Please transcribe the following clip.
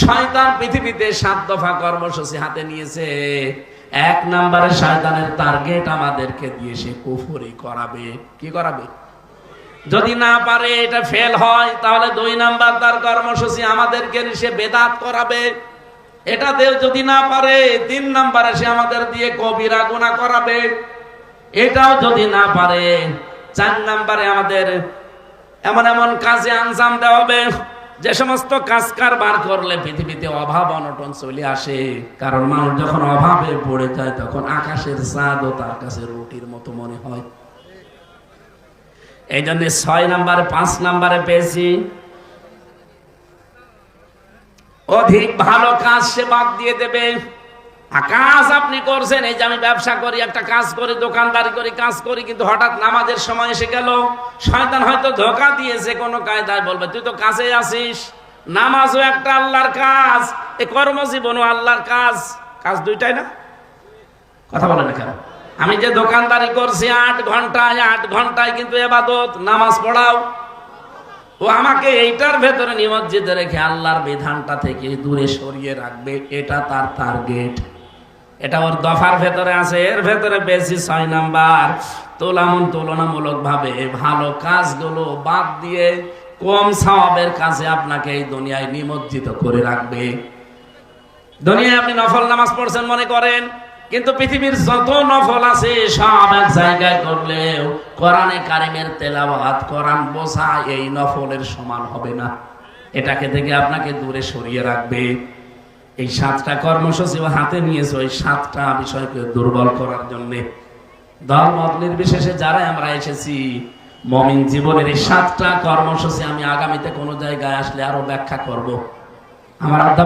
শয়তান পৃথিবীতে সাত দফা কর্মসূচি হাতে নিয়েছে। এক নম্বরে শয়তানের টার্গেট আমাদেরকে দিয়ে সে কুফুরি করাবে। কি করাবে? যদি না পারে, এটা ফেল হয়, তাহলে দুই নাম্বার তার কর্মসূচি আমাদেরকে সে বেদাত করাবে। এটা এটাতেও যদি না পারে, তিন নাম্বারে সে আমাদের দিয়ে কবিরা গুণা করাবে। এটাও যদি না পারে, চার নাম্বারে আমাদের এমন এমন কাজে আঞ্জাম দেওয়া হবে। যে সমস্ত কাজ কারবার করলে পৃথিবীতে অভাব অনটন চলে আসে। কারণ মানুষ যখন অভাবে পড়ে যায়, তখন আকাশের চাঁদও তার কাছে রুটির মতো মনে হয়। এই জন্য ছয় নাম্বারে, পাঁচ নাম্বারে পেয়েছি। অধিক ভালো কাজ সে বাদ দিয়ে দেবে। কাজ আপনি করছেন, এই যে আমি ব্যবসা করি, একটা কাজ করি, দোকানদারি করি, কাজ করি, কিন্তু হঠাৎ নামাজের সময় এসে গেল, শয়তান হয়তো ধোকা দিয়েছে কোনো কায়দায়, বলবে, তুই তো কাজে আসিস নামাজও একটা আল্লাহর কাজ, এ কর্মজীবনও আল্লাহর কাজ। কাজ দুইটাই না? কথা বলে না কেন? আমি যে দোকানদারি করছি আট ঘন্টায় আট ঘন্টায় কিন্তু এবাদত, নামাজ পড়াও। ও আমাকে এইটার ভেতরে নিমজ্জিত রেখে আল্লাহর বিধানটা থেকে দূরে সরিয়ে রাখবে, এটা তার টার্গেট এটা ওর দফার ভেতরে আছে, এর ভেতরে বেশি ছয় নাম্বার। তোলামন তুলনামূলক ভাবে ভালো কাজগুলো বাদ দিয়ে কম সওয়াবের কাছে আপনাকে এই দুনিয়ায় নিমজ্জিত করে রাখবে। দুনিয়ায় আপনি নফল নামাজ পড়ছেন মনে করেন, কিন্তু পৃথিবীর যত নফল আছে সব এক জায়গায় করলেও কোরআনে কারিমের তেলাওয়াত, কোরআন বোঝা এই নফলের সমান হবে না। এটাকে থেকে আপনাকে দূরে সরিয়ে রাখবে। এই সাতটা কর্মসূচি হাতে নিয়েছে ওই সাতটা বিষয়কে দুর্বল করার জন্য। দল মত নির্বিশেষে যারাই আমরা এসেছি, মমিন জীবনের এই সাতটা কর্মসূচি আমি আগামীতে কোনো জায়গায় আসলে আরও ব্যাখ্যা করব। আমার